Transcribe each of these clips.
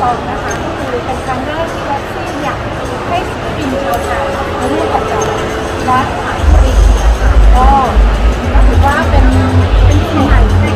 สองนะคะคือเป็นครั้งแรกที่วัซี่อยากให้ศิลปินชาวไทยมาร่วมกับเราวัดขายบริการก็ถือว่าเป็นเป็นสิ่งใหม่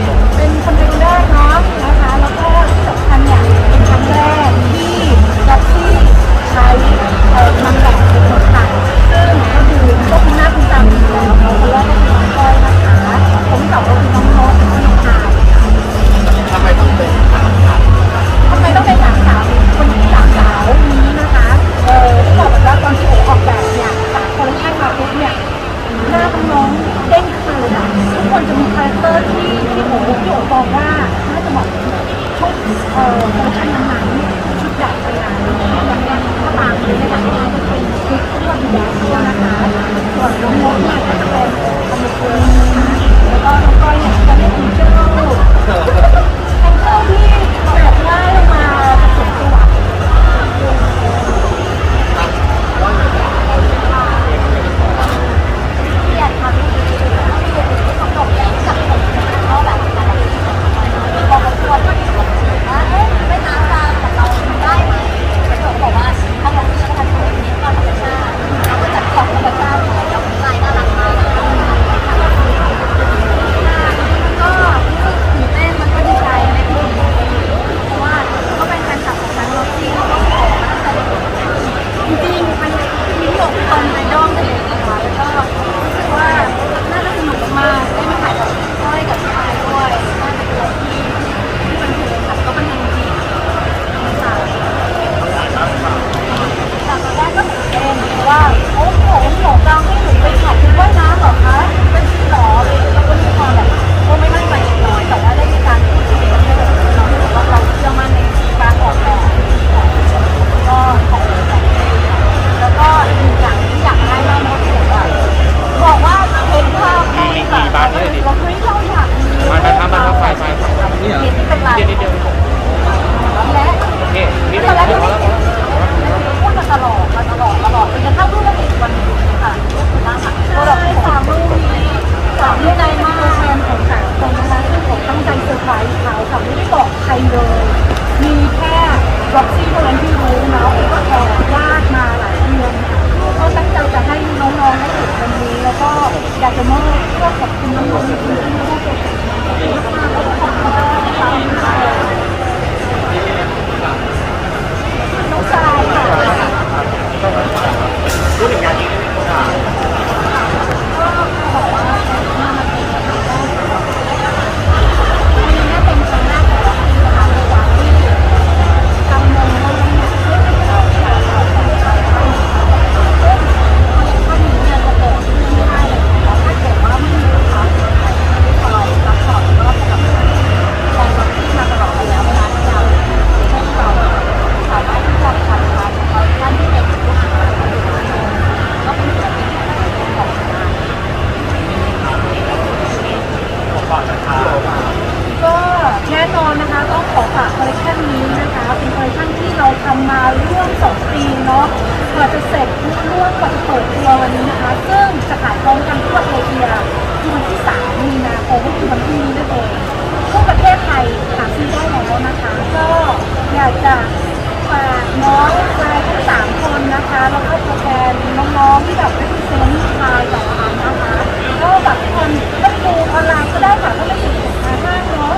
กว่าจะเสร็จร่วงกว่าจะเปิดตัววันนี้นะคะ ซึ่งจะขายพร้อมกันทั่วเอเชียคือวันที่ 3 มีนาคมก็คือวันที่นี้นั่นเองทั่วประเทศไทยหาซื้อได้แล้วนะคะ ก็อยากจะฝากน้องชายทั้ง3คนนะคะแล้วก็ตัวแทนน้องๆที่แบบเป็นเซนต์ายต่อมานะคะก็แบบคนก็ดูออนไลน์ก็ได้ค่ะก็ไม่ติดห้างเนาะ